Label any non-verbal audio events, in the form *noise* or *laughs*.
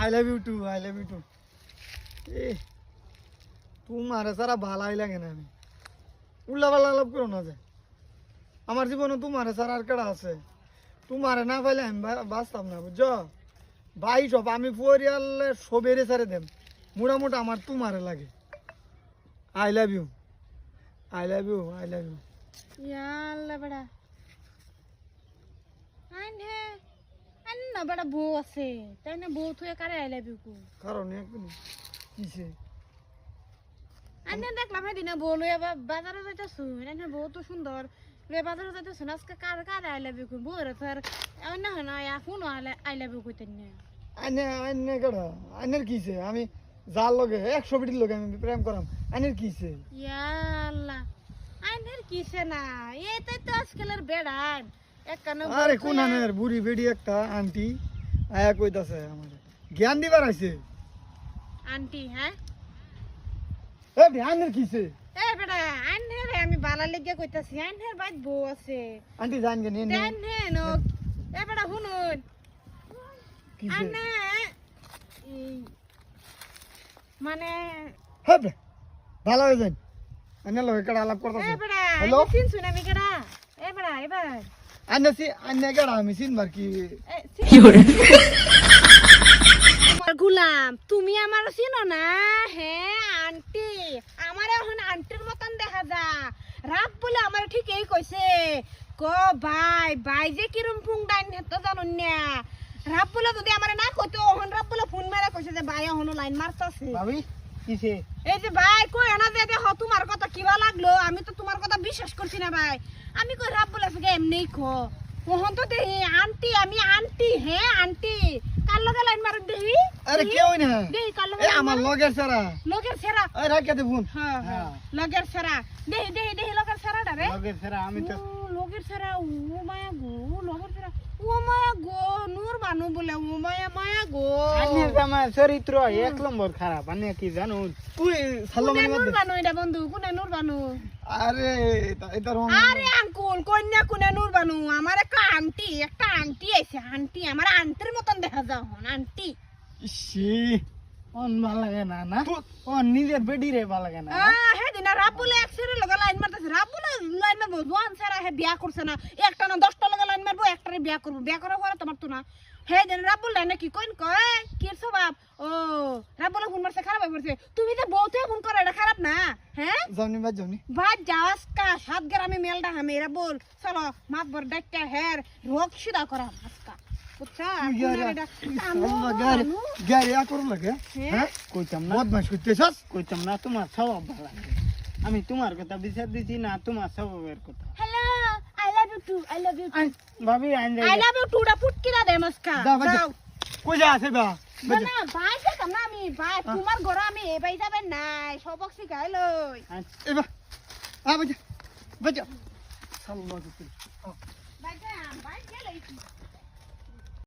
I love you too I love you too এ তোমারে সারা ভালাই লাগে না আমি উল্লা পাল্লা লাভ করো না যে আমার জীবনে তোমারে সারা আর কেডা আছে তোমারে না পাইলে আমি বা- বাঁচতাম না বুঝছ ভাই সব আমি পরিয়ালে সবেরে সারে দেম মোটামুটি আমার তোমারে লাগে I love you I love you I love you ইয়াল্লা বেড়া আইন হে আইন না বেড়া বউ আছে। তাই না বউ থুয়ে কারে আই লাভ ইউ কু কারণ একদিন কিসে আইন দেখলাম হেদিন বউ লইয়া বাজারে যাইতেছু। আইন বউ তো সুন্দর। লইয়া বাজারে যাইতেছু আজকে কার কারে আই লাভ ইউ কু বউ রে তোর অন্য হয় না ফোন আই লাভ ইউ কইতেন না। আইনে আইনে কেডা? আইনের কিসে? আমি যার লগে একশো বিটির লগে আমি প্রেম করাম আইনের কিসে? ইয়াল্লা আইন হের কিসে না? এটাই তো আজকালের বেড়ান। আরে কোন আনের বুড়ি বেড়ি একটা আন্টি আয়া কইতাছে আমার। জ্ঞান দিবার আইছে? আন্টি হ্যাঁ? এ ধ্যানের কিসে এ বেটা আইনের আমি বালা লেগে কইতাছি আইনের বাইত বউ আছে। আন্টি জান কে নিয়ে দেন নো। এ বেটা শুনুন। আনে মানে হে বে, ভালো হয়ে যান আইনের লগে কেডা আলাপ এ বেটা Hello? আমি না আমি কেডা? এ বেটা এবার। আমি কি *laughs* গুলাম তুমি আমার চিনো না? হ্যাঁ আন্টি। আমার এখন আন্টির মতন দেখা যা। রাত বলে আমার ঠিক এই কইছে। ক ভাই ভাই যে কিরম ফুং ডাইন হেতো জানুন না। রাত বলে যদি আমার না কইতো ওহন রাত বলে ফোন মেরে কইছে যে ভাই লাইন মারতাছে। ভাবি কিসে এই যে ভাই কই না যে দেখ তোমার কথা কিবা লাগল? আমি তো তোমার কথা বিশ্বাস করছি না ভাই আমি কই রাব্বুল আছে এমনি কো? ওহন তো দেহি আন্টি আমি আন্টি হ্যাঁ আন্টি। কার লগে লাইন মারুন দেহি? আরে কেউ না দেহি কার লগে আমার লগের সারা। লগের সেরা? ওই রাখে দে ফোন হ্যাঁ হ্যাঁ। লগের সেরা। দেহি দেহি দেহি লগের সেরাটা রে। লগের সারা আমি তো লগের সেরা ও মায়া গো লগের সেরা ও মায়া গো নূর বানু বলে ও মায়া মায়া গো জামা চরিত্র এক নম্বর খারাপ আনে কি জানো? তুই মানে নূর বানু এটা বন্ধু? কোনে নূর বানু আরে এটা- রং। আরে আঙ্কুল কন্যা কোনে নূর বানু আমার একটা আন্টি একটা আন্টি আছে আন্টি আমার আন্টির মতন দেখা যাও আন্টি। ইসি অন ভালো লাগে না না? ও নিজের বেডি রে ভালো লাগে না আহ, হে দিনা রাবুলে এক সিরে লগা লাইন মারতেছে। রাবুলে লাইন মারবো জোয়ান সারা হে বিয়া করছে না। একটা না মারবো একটারে বিয়া করব। বিয়া করার পরে তোমার তো না। হে দিন কি কইন কয় কি স্বভাব? ও রাবুলে ফোন মারছে খারাপ হয়ে পড়ছে। তুমি তো বউতে ফোন করো এটা খারাপ না? হ্যাঁ? যাওয়াস কা সাত গ্রামে মেলটা হামে এরা চলো মাত বর ডাক্তার হের রোগ সিধা করা আজকা বুঝছা? আল্লাহ গারে গারে আ করু লাগে। হ্যাঁ? স্বভাব আমি তোমার কথা বিচার দিছি না তোমার স্বভাবের কথা hello I love you too I love you ভাবি আই লাভ ইউ টু পুটকিরা দে মাসকা? যা কই যা আছে বা না ভাই দেখাম না আমি ভাই তোমার ঘর আমি এ বাই যাবেন নাই সবক শিখাই লই। এবা আ বাজা বাজা সাল্লাল্লাহু আলাইহি ভাই যাম ভাই গেলে